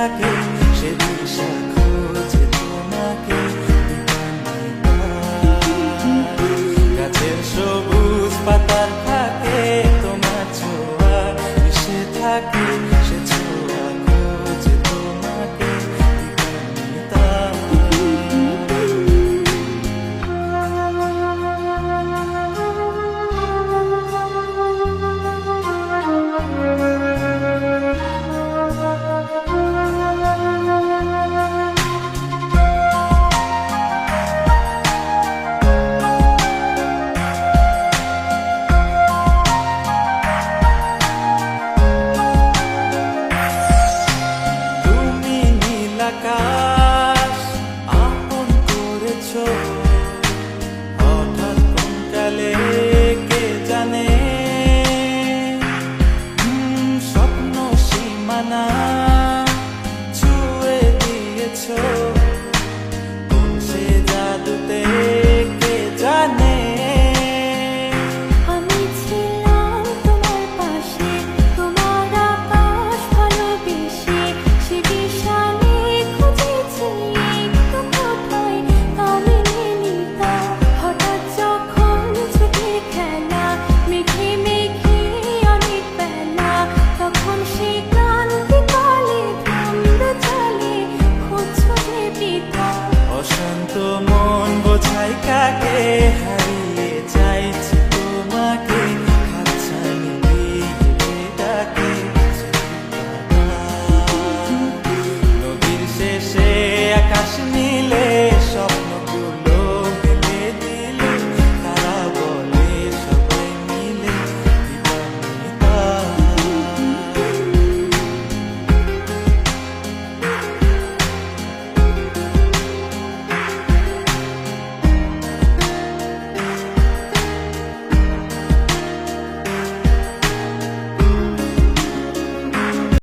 থাকে সে দিশা আকাশ আপন করেছ। হঠাৎ কোনকালে কে জানে? স্বপ্ন সীমানা guerra